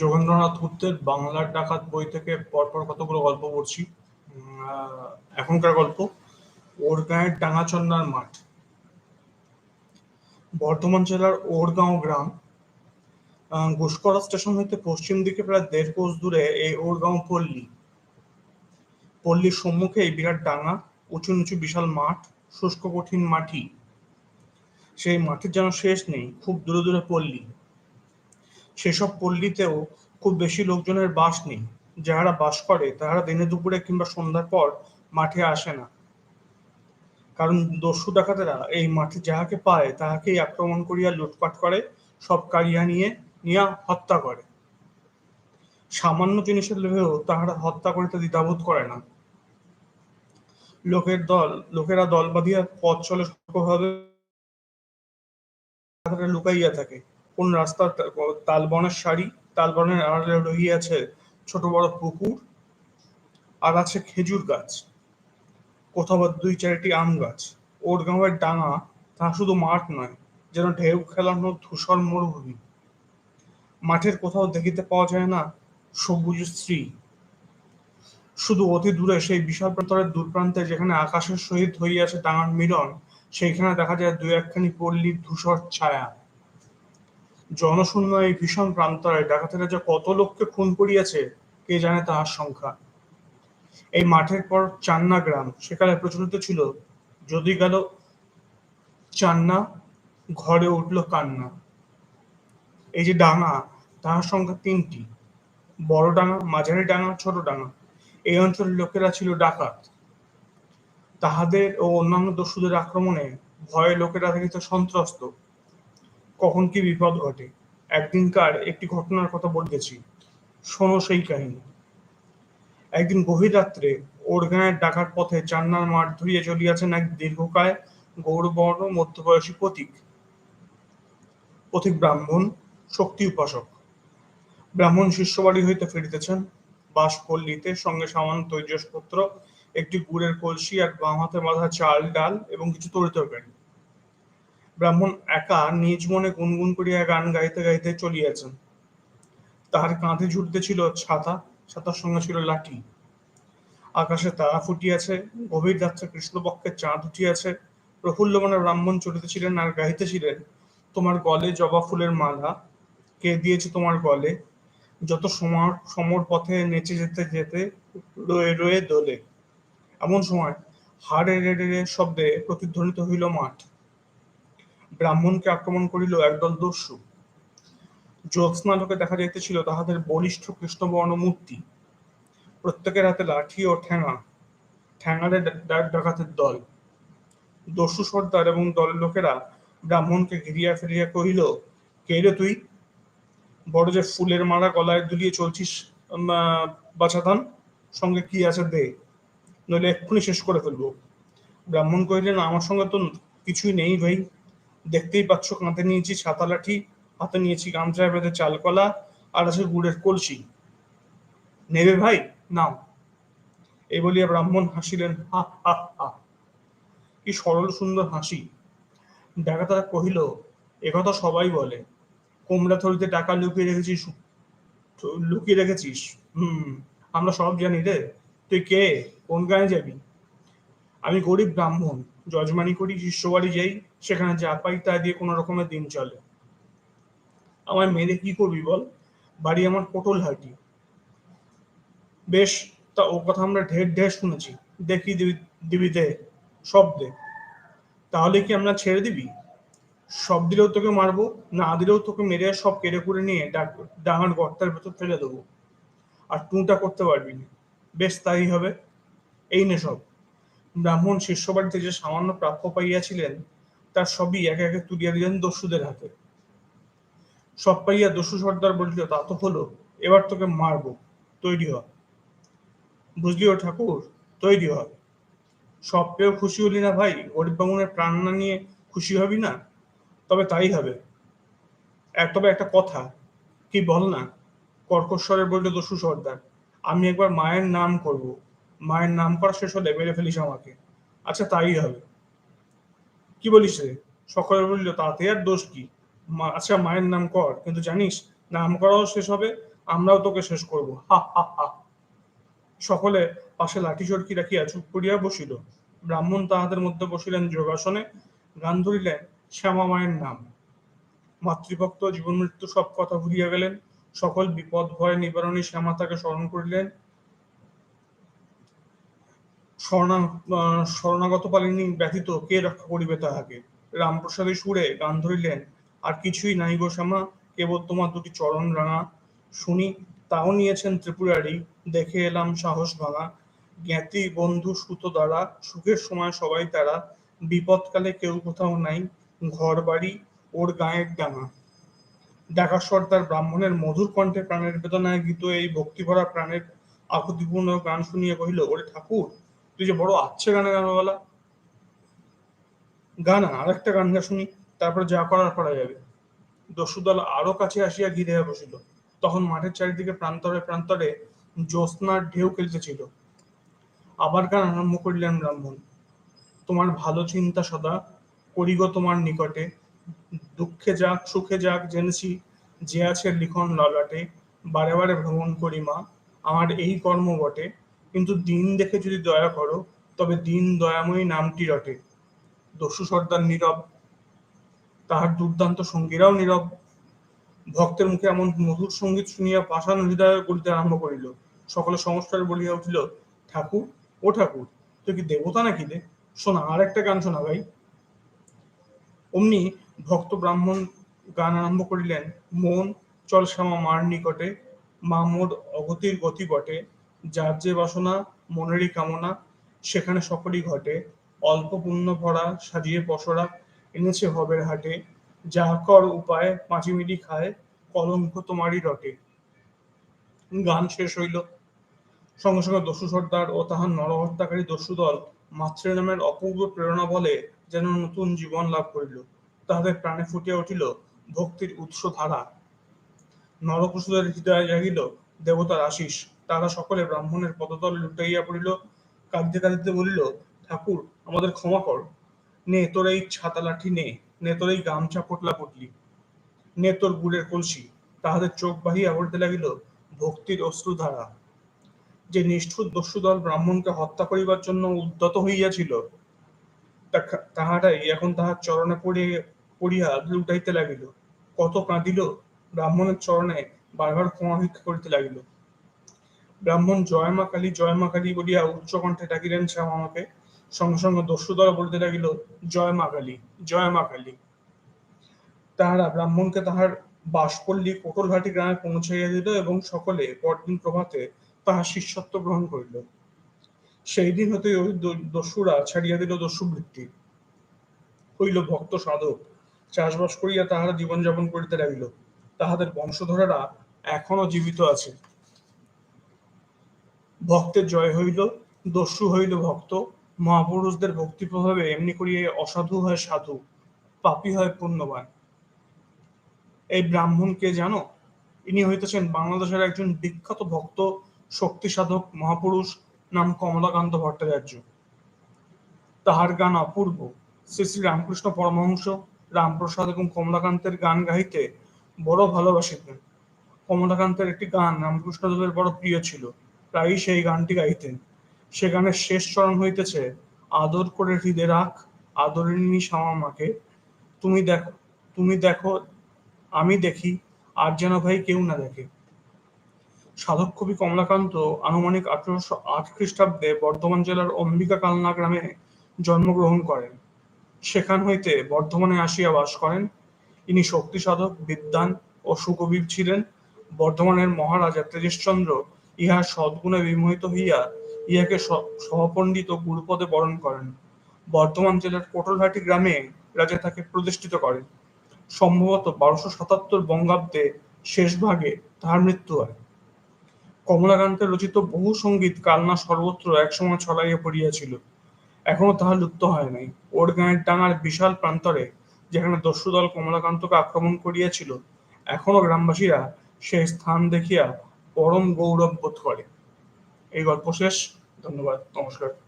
যোগেন্দ্রনাথ গুপ্তের বাংলার ডাকাত বই থেকে পরপর কতগুলো গল্প পড়ছি। এখনকার গল্প ওর গাঁয়ের ডাঙাচন্নার মাঠ। বর্ধমান জেলার ওরগাঁও গ্রাম। ঘুষকরা স্টেশন হইতে পশ্চিম দিকে প্রায় দেড় কোষ দূরে এই ওরগাঁও পল্লী। পল্লীর সম্মুখেই বিরাট ডাঙা, উঁচু নিচু বিশাল মাঠ, শুষ্ক কঠিন মাটি। সেই মাঠের যেন শেষ নেই, খুব দূরে দূরে পল্লী। সেসব পল্লীতেও খুব বেশি লোকজনের বাস নেই। যাহারা বাস করে তাহারা দিনে দুপুরে কিংবা সন্ধ্যার পর মাঠে আসে না। কারণ দস্যু ডাকাতেরা এই মাঠে যাহাকে পায় তাহাকেই আক্রমণ করিয়া লুটপাট করে, সব কাড়িয়া নিয়ে নিয়া হত্যা করে। সামান্য জিনিসের লোভেও তাহারা হত্যা করিতে দ্বিধাবোধ করে না। লোকের দল লোকেরা দল বাঁধিয়া পথ চলে সূক্ষ্মভাবে লুকাইয়া থাকে। কোন রাস্তার তা তালবনের সারি, তালবনের আড়ালে রহিয়াছে ছোট বড় পুকুর, আর আছে খেজুর গাছ। কোথাও দুই চারটি আম গাছ। ওরগাঁওয়ের ডাঙা তাহা শুধু মাঠ নয়, যেন ঢেউ খেলানো ধূসর মরুভূমি। মাঠের কোথাও দেখিতে পাওয়া যায় না সবুজ স্ত্রী শুধু অতি দূরে সেই বিশাল প্রান্তরের দূরপ্রান্তে যেখানে আকাশের সহিত হইয়াছে ডাঙার মিলন, সেইখানে দেখা যায় দুই একখানি পল্লীর ধূসর ছায়া। জনশূন্য এই ভীষণ প্রান্তরে ডাকাতেরা যে কত লোককে খুন করিয়াছে কে জানে তাহার সংখ্যা। এই মাঠের পর চান্না গ্রাম, সেকালে প্রচলিত ছিল যদি গেল চান্না ঘরে উঠল কান্না। এই যে ডাঙা তাহার সংখ্যা তিনটি। বড় ডাঙা, মাঝারি ডাঙা, ছোট ডাঙা। এই অঞ্চলের লোকেরা ছিল ডাকাত। তাহাদের ও অন্যান্য দস্যুদের আক্রমণে ভয়ে লোকেরা থাকিত সন্ত্রস্ত। কখন কি বিপদ ঘটে। একদিনকার একটি ঘটনার কথা বলিতেছি, শোনো সেই কাহিনী। একদিন গভীর রাত্রে ওরগাঁয়ের ডাকার পথে চান্নার মাঠ ধরিয়া চলিয়াছেন এক দীর্ঘকায় গৌরবর্ণ মধ্যবয়সী পথিক। পথিক ব্রাহ্মণ, শক্তি উপাসক। ব্রাহ্মণ শিষ্যবাড়ি হইতে ফিরিতেছেন। বাস পল্লীতে, সঙ্গে সামান্য তৈজসপত্র, একটি গুড়ের কলসি, এক বাম হাতে বাঁধা চাল ডাল এবং কিছু তরিতরকারি। ব্রাহ্মণ একা নিজ মনে গুনগুন করিয়া গান গাইতে গাইতে চলিয়াছেন। তাহার কাঁধে ঝুলিতেছিল ছাতা, ছাতার সঙ্গে ছিল লাঠি। আকাশে তারা ফুটিয়াছে, গভীর রাত্রে কৃষ্ণপক্ষের চাঁদ উঠিয়াছে। প্রফুল্ল মনে ব্রাহ্মণ চলিতেছিলেন আর গাইতেছিলেন তোমার গলে জবা ফুলের মালা, কে দিয়েছে তোমার গলে, যত সমর সমর পথে নেচে যেতে যেতে রয়ে রয়ে দোলে। এমন সময় হাড়ে রেড়ে শব্দে প্রতিধ্বনিত হইল মাঠ। ব্রাহ্মণকে আক্রমণ করিল একদল দস্যু। জ্যোৎস্নালোকে দেখা যাইতেছিল তাহাদের বলিষ্ঠ কৃষ্ণবর্ণ মূর্তি। প্রত্যেকের হাতে লাঠি ও ঠ্যাঙা। ঠ্যাঙাড়ে ডাকাতের দল। দস্যু সর্দার এবং দলের লোকেরা ব্রাহ্মণকে ঘিরিয়া ফিরিয়া কহিল, কে রে তুই? বড় যে ফুলের মালা গলায় দুলিয়ে চলছিস বাছাধন, সঙ্গে কি আছে দে, নইলে এক্ষুনি শেষ করে ফেলব। ব্রাহ্মণ কহিলেন, আমার সঙ্গে তো কিছুই নেই ভাই। দেখতেই পাচ্ছ কাঁধে নিয়েছি ছাতা লাঠি, হাতে নিয়েছি গামছা বেঁধে চালকলা, আর আছে গুড়ের কলসি। নেবে ভাই? নাও। এই বলিয়া ব্রাহ্মণ হাসিলেন হা হা হা। কি সরল সুন্দর হাসি। ডাকাতেরা কহিল, একথা সবাই বলে। কোমড়াথলিতে টাকা লুকিয়ে রেখেছিস লুকিয়ে রেখেছিস হুম আমরা সব জানি রে তুই কে কোন গায়ে যাবি আমি গরিব ব্রাহ্মণ যজমানি করি শিষ্যবাড়ি যাই সেখানে যা পাই তা দিয়ে কোনো রকমের দিন চলে। আমার মেরে কি করবি বল? বাড়ি আমার পটল হাঁটি। বেশ, তা ও কথা আমরা ঢের ঢের শুনেছি। দেখি দিবি দিবি দে, সব দে। তাহলে কি আমরা ছেড়ে দিবি? সব দিলেও তোকে মারবো, না দিলেও তোকে মেরে সব কেড়ে কুড়ে নিয়ে ডাঙার গর্তার ভেতর ফেলে দেবো। আর টুঁটা করতে পারবি না। বেশ, তাই হবে। এই নে সব। ব্রাহ্মণ শিষ্যবাড়িতে যে সামান্য প্রাপ্য পাইয়াছিলেন তার সবই একে একে তুলিয়া দিলেন দস্যুদের হাতে। সব পাইয়া দস্যু সর্দার বলিল, তা তো হলো, এবার তোকে মারবো, তৈরি হ। বুঝলি ও ঠাকুর, তৈরি হ। সব পেয়েও খুশি হলি না ভাই গরিব বামুনের প্রাণ না নিয়ে খুশি হবি না? তবে তাই হবে। তবে একটা কথা, কি বল না কর্কশ্বরে বলল দস্যু সর্দার, আমি একবার মায়ের নাম করব। মায়ের নাম করা শেষ হলে মেরে ফেলিস আমাকে। আচ্ছা তাই হবে। কি বলিস রে? সকলে বলিল, তাতে আর দোষ কি? আচ্ছা মায়ের নাম কর, কিন্তু জানিস নাম করাও শেষ হবে, আমরাও তোকে শেষ করব। হা হা হা। সকলে পাশে লাঠি চরকি রাখিয়া চুপ করিয়া বসিল। ব্রাহ্মণ তাহাদের মধ্যে বসিলেন যোগাসনে গান ধরিলেন শ্যামা মায়ের নাম। মাতৃভক্ত জীবন মৃত্যু সব কথা ভুলিয়া গেলেন। সকল বিপদ, ভয়, নিবারণী শ্যামা তাকে স্মরণ করিলেন। শরণা শরণাগত পালিনী ব্যতীত কে রক্ষা করিবে তাহাকে? রামপ্রসাদী সুরে গান ধরিলেন, আর কিছুই নাই গো শ্যামা, কেবল তোমার দুটি চরণ রাঙা। শুনি, তাও নিয়েছেন ত্রিপুরারি দেখে এলাম সাহস ভাঙা। জ্ঞাতি বন্ধু সুত দ্বারা, সুখের সময় সবাই তারা। বিপদকালে কেউ কোথাও নাই, ঘর বাড়ি ওর গায়ের ডাঙা। ডাকা সর্দার ব্রাহ্মণের মধুর কণ্ঠে প্রাণের বেদনায় গীত এই ভক্তিভরা প্রাণের আকুতিপূর্ণ গান শুনিয়ে কহিল, ওরে ঠাকুর তুই যে বড় আচ্ছে গানে গানওয়ালা। গান আর একটা গান গা শুনি, তারপর যা করার করা যাবে। দস্যুদল আরও কাছে আসিয়া ঘিরে বসিল। তখন মাঠের চারিদিকে প্রান্তরে প্রান্তরে জ্যোৎস্নার ঢেউ খেলতেছিল। আবার গান আরম্ভ করিলেন ব্রাহ্মণ। তোমার ভালো চিন্তা সদা করিগ তোমার নিকটে। দুঃখে যাক, সুখে যাক, জেনেছি যে আছে লিখন ললাটে। বারে বারে ভ্রমণ করি মা, আমার এই কর্ম বটে। কিন্তু দিন দেখে যদি দয়া করো, তবে দিন দয়াময়ী নামটি রটে। দস্যু সর্দার নীরব, তাহার দুর্দান্ত সঙ্গীরাও নীরব। ভক্তের মুখে এমন মধুর সংগীত শুনিয়া পাষাণ হৃদয় করিতে আরম্ভ করিল। সকলে সংস্কার বলিয়া উঠিল, ঠাকুর, ও ঠাকুর, তুই কি দেবতা নাকি রে? শোনা, আর একটা গান শোনা ভাই। অমনি ভক্ত ব্রাহ্মণ গান আরম্ভ করিলেন, মন, চল শ্যামা মার নিকটে, মা অগতির গতি বটে। যার যে বাসনা, মনেরই কামনা, সেখানে সকলই ঘটে। অল্প পুণ্য ভরা সাজিয়ে পসরা এনেছে হবের হাটে। যা কর উপায় পাঁচিমিটি খায়, কলঙ্ক তোমারই রটে। গান শেষ হইল। সঙ্গে সঙ্গে দস্যু সর্দার ও তাহার নরহত্যাকারী দস্যু দল মাতৃ নামের অপূর্ব প্রেরণা বলে যেন নতুন জীবন লাভ করিল। তাহাদের প্রাণে ফুটিয়া উঠিল ভক্তির উৎস ধারা। নরপশুদের হৃদয়ে জাগিল দেবতার আশিস। তারা সকলে ব্রাহ্মণের পদতলে লুটাইয়া পড়িল, কাঁদিতে কাঁদিতে বলিল, ঠাকুর, আমাদের ক্ষমা কর। নে, তোর এই ছাতা লাঠি নে নে, তোর এই গামছা পটলা পটলি। নে, তোর গুড়ের কলসি, তাহাদের চোখ বাহিয়া পড়িতে লাগিল ভক্তির অশ্রুধারা। যে নিষ্ঠুর দস্যুদল ব্রাহ্মণকে হত্যা করিবার জন্য উদ্যত হইয়াছিল তাহারাই এখন তাহার চরণে পড়িয়া পড়িয়া লুটাইতে লাগিল। কত কাঁদিল, ব্রাহ্মণের চরণে বারবার ক্ষমা ভিক্ষা করিতে লাগিল। ব্রাহ্মণ জয় মা কালী, জয় মা কালী বলিয়া উচ্চ কণ্ঠে ডাকিলেন শ্যামাকে সঙ্গে সঙ্গে দস্যুদল বলিতে লাগিল, জয় মা কালী, জয় মা কালী। তাহারা ব্রাহ্মণকে তাহার বাসপল্লী কোটলঘাটি গ্রামে পৌঁছাইয়া দিল এবং সকলে পরদিন প্রভাতে তাহার শিষ্যত্ব গ্রহণ করিল। সেই দিন হতে ওই দস্যুরা ছাড়িয়া দিল দস্যু বৃত্তি হইল ভক্ত সাধক, চাষবাস করিয়া তাহারা জীবনযাপন করিতে লাগিল। তাহাদের বংশধরেরা এখনও জীবিত আছে। ভক্তের জয় হইল, দস্যু হইল ভক্ত, মহাপুরুষদের ভক্তি প্রভাবে এমনি করিয়া অসাধু হয় সাধু, পাপী হয় পুণ্যবান। এই ব্রাহ্মণ কে জানো? ইনি হইতেছেন বাংলাদেশের একজন বিখ্যাত ভক্ত, শক্তি সাধক, মহাপুরুষ নাম কমলাকান্ত ভট্টাচার্য। তাহার গান অপূর্ব। শ্রী শ্রী রামকৃষ্ণ পরমহংস, রামপ্রসাদ এবং কমলাকান্তের গান গাইতে বড় ভালোবাসিতেন। কমলাকান্তের একটি গান রামকৃষ্ণদেবের বড় প্রিয় ছিল। প্রায়ই সেই গানটি গাইতেন। সে গানের শেষ চরণ হইতেছে, আদর করে হৃদে রাখ আদরিনী শ্যামামাকে তুমি দেখো তুমি দেখো, আমি দেখি, আর যেন ভাই কেউ না দেখে। সাধক কবি কমলাকান্ত আনুমানিক আঠারোশো আট খ্রিস্টাব্দে বর্ধমান জেলার অম্বিকা কালনা গ্রামে জন্মগ্রহণ করেন। সেখান হইতে বর্ধমানে আসিয়া বাস করেন। ইনি শক্তি সাধক, বিদ্বান ও সুকবি ছিলেন। বর্ধমানের মহারাজা তেজেশচন্দ্র ইহার সদ্গুণে বিমোহিত হইয়া ইহাকে সহপণ্ডিত গুরুপদে বরণ করেন। বর্ধমান জেলার কোটলঘাটি গ্রামে রাজা তাকে প্রতিষ্ঠিত করেন। সম্ভবত বারোশো সাতাত্তর বঙ্গাব্দে শেষ ভাগে তাহার মৃত্যু হয়। কমলাকান্তের রচিত বহু সংগীত কালনা সর্বত্র একসময় ছড়াইয়া পড়িয়াছিল। এখনও তাহা লুপ্ত হয় নাই। ওর গাঁয়ের ডাঙার বিশাল প্রান্তরে যেখানে দস্যু দল কমলাকান্তকে আক্রমণ করিয়াছিল, এখনও গ্রামবাসীরা সেই স্থান দেখিয়া পরম গৌরব বোধ করে। এই গল্প শেষ। ধন্যবাদ। নমস্কার।